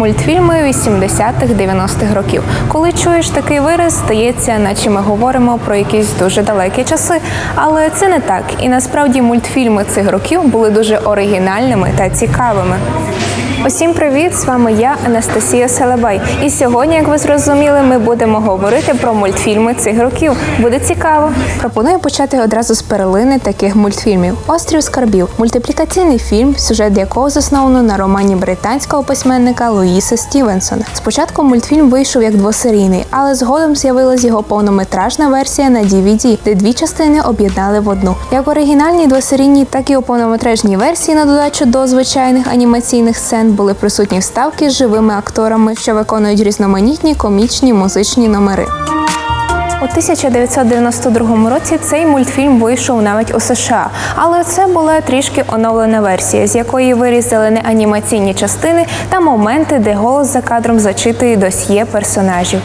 Мультфільми 80-х-90-х років. Коли чуєш такий вираз, стається, наче ми говоримо про якісь дуже далекі часи. Але це не так. І насправді мультфільми цих років були дуже оригінальними та цікавими. Усім привіт! З вами я, Анастасія Салабай. І сьогодні, як ви зрозуміли, ми будемо говорити про мультфільми цих років. Буде цікаво. Пропоную почати одразу з перлини таких мультфільмів: Острів скарбів мультиплікаційний фільм, сюжет якого засновано на романі британського письменника Луїса Стівенсона. Спочатку мультфільм вийшов як двосерійний, але згодом з'явилась його повнометражна версія на DVD, де дві частини об'єднали в одну. Як оригінальній двосерійній, так і у повнометражній версії на додачу до звичайних анімаційних сцен були присутні вставки з живими акторами, що виконують різноманітні комічні музичні номери. У 1992 році цей мультфільм вийшов навіть у США, але це була трішки оновлена версія, з якої вирізали не анімаційні частини та моменти, де голос за кадром зачитує досьє персонажів.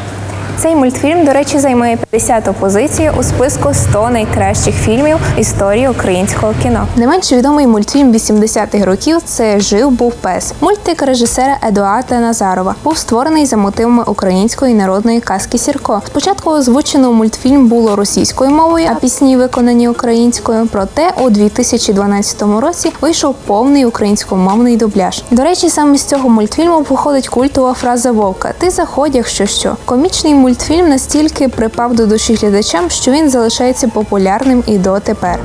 Цей мультфільм, до речі, займає 50-ту позицію у списку 100 найкращих фільмів історії українського кіно. Не менш відомий мультфільм 80-х років це Жив був пес. Мультик режисера Едуарда Назарова був створений за мотивами української народної казки Сірко. Спочатку озвучено мультфільм було російською мовою, а пісні виконані українською. Проте у 2012 році вийшов повний українськомовний дубляж. До речі, саме з цього мультфільму походить культова фраза Вовка: Ти заходь, якщо що. Комічний мультфільм настільки припав до душі глядачам, що він залишається популярним і дотепер.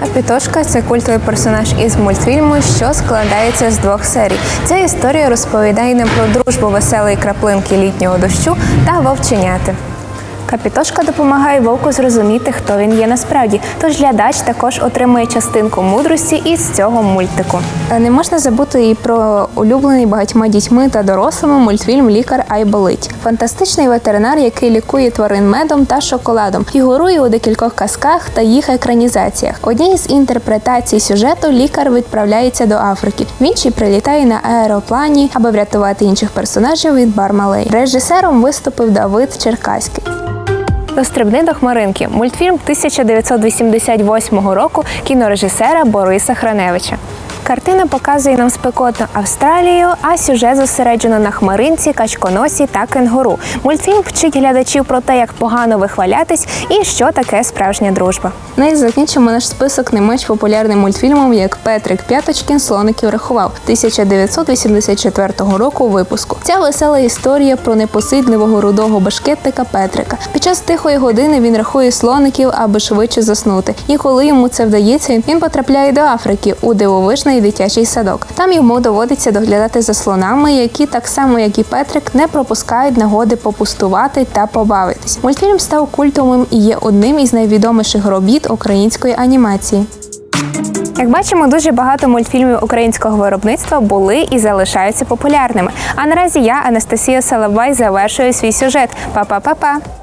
Капітошка це культовий персонаж із мультфільму, що складається з двох серій. Ця історія розповідає нам про дружбу веселої краплинки літнього дощу та вовченяти. Капітошка допомагає вовку зрозуміти, хто він є насправді. Тож глядач також отримує частинку мудрості із цього мультику. Е, Не можна забути і про улюблений багатьма дітьми та дорослими мультфільм Лікар Ай болить. Фантастичний ветеринар, який лікує тварин медом та шоколадом, фігурує у декількох казках та їх екранізаціях. Одній з інтерпретацій сюжету лікар відправляється до Африки. В іншій прилітає на аероплані, аби врятувати інших персонажів від Бармалей. Режисером виступив Давид Черкаський. Дострибни до хмаринки. Мультфільм 1988 року кінорежисера Бориса Храневича. Картина показує нам спекотну Австралію, а сюжет зосереджено на хмаринці, качконосі та кенгуру. Мультфільм вчить глядачів про те, як погано вихвалятись і що таке справжня дружба. І закінчимо наш список не менш популярним мультфільмом, як Петрик П'яточкін слоників рахував 1984 року випуску. Ця весела історія про непосидливого рудого башкетника Петрика. Під час тихої години він рахує слоників, аби швидше заснути. І коли йому це вдається, він потрапляє до Африки у дивовижний дитячий садок. Там йому доводиться доглядати за слонами, які так само як і Петрик не пропускають нагоди попустувати та побавитись. Мультфільм став культовим і є одним із найвідоміших робіт української анімації. Як бачимо, дуже багато мультфільмів українського виробництва були і залишаються популярними. А наразі я, Анастасія Салабай, завершую свій сюжет. Па-па-па-па!